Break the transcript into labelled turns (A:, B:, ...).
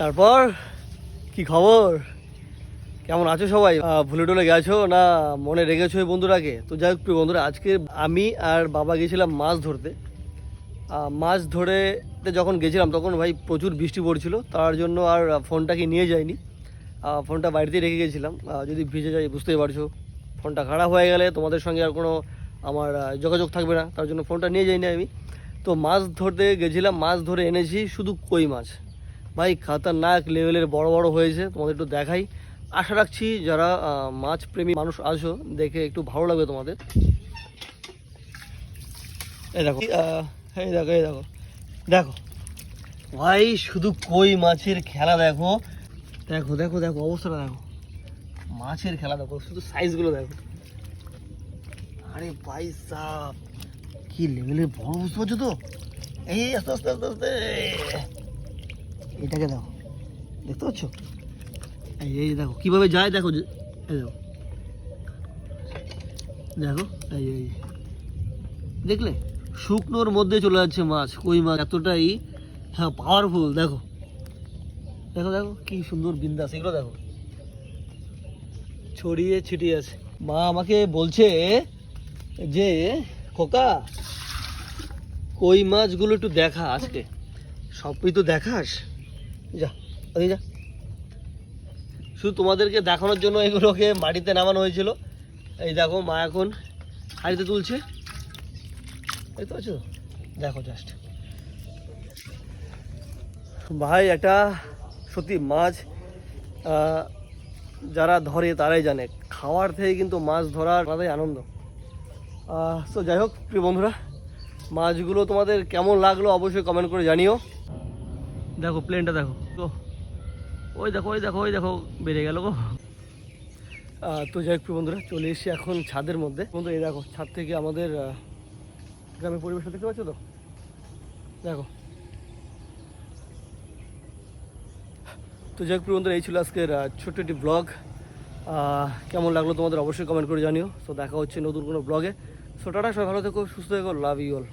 A: তারপর, কি খবর? কেমন আছো সবাই? ভুলে টুলে গেছো না মনে রেখেছো এই বন্ধুরাকে তো যাই হোক প্রিয় বন্ধুরা, আজকে আমি আর বাবা গেছিলাম মাছ ধরতে। মাছ ধরে যখন গেছিলাম, তখন ভাই প্রচুর বৃষ্টি পড়ছিল, তার জন্য আর ফোনটাকে নিয়ে যাইনি। ফোনটা বাড়িতেই রেখে গেছিলাম। যদি ভিজে যায়, বুঝতেই পারছ। ফোনটা খারাপ হয়ে গেলে তোমাদের সঙ্গে আর কোনো আমার যোগাযোগ থাকবে না, তার জন্য ফোনটা নিয়ে যাইনি আমি। তো মাছ ধরতে গেছিলাম, মাছ ধরে এনেছি শুধু কই মাছ। ভাই, খাতারনাক লেভেলের বড় বড় হয়েছে, তোমাদের একটু দেখাই। আশা রাখছি যারা মাছ প্রেমী মানুষ আছো, দেখে একটু ভালো লাগবে তোমাদের। এই দেখো এই দেখো এই দেখো দেখো। ভাই, শুধু কই মাছের খেলা দেখো। দেখো দেখো দেখো, অবস্থাটা দেখো। মাছের খেলা দেখো, শুধু সাইজগুলো দেখো। আরে ভাই সাহ কি লেভেলের বড় বুঝতে পারছ তো? এই, আস্তে আস্তে আস্তে আস্তে। এটাকে দেখো। দেখতে পাচ্ছ? এই দেখো, কীভাবে যায় দেখো এই দেখো। দেখো, এই এই। দেখলে? শুকনোর মধ্যে চলে যাচ্ছে মাছ, কই মাছ, এতটাই হ্যাঁ পাওয়ারফুল দেখো। দেখো দেখো, কি সুন্দর বিন্দাস, এগুলো দেখো। ছড়িয়ে ছিটিয়ে আছে। মা আমাকে বলছে যে, খোকা, কই মাছগুলো একটু দেখা আজকে। সবই তো দেখাস? যা যা। শুধু তোমাদেরকে দেখানোর জন্য এগুলোকে মাটিতে নামানো হয়েছিল। এই দেখো, মা এখন হাড়িতে তুলছে। এই তো? আছো দেখো জাস্ট ভাই, একটা সত্যি মাছ যারা ধরে তারাই জানে। খাওয়ার থেকে কিন্তু মাছ ধরার আলাদাই আনন্দ। তো যাই হোক, প্রিয় বন্ধুরা, মাছগুলো তোমাদের কেমন লাগল অবশ্যই কমেন্ট করে জানিও। দেখো প্লেনটা দেখো। তো, ওই দেখো ওই দেখো ওই দেখো, বেড়ে গেল গো। তো যাই হোক বন্ধুরা, চলে এসেছি এখন ছাদের মধ্যে। বন্ধু, এই দেখো, ছাদ থেকে আমাদের গ্রামের পরিবেশটা দেখতে পাচ্ছ তো? দেখো। তো যাই হোক বন্ধুরা, এই ছিল আজকের ছোট্ট একটি ব্লগ কেমন লাগল তোমাদের অবশ্যই কমেন্ট করে জানিও। তো দেখা হচ্ছে নতুন কোনো ব্লগে সো টাটা, সবাই ভালো থেকো, সুস্থ থেকো লাভ ইউ অল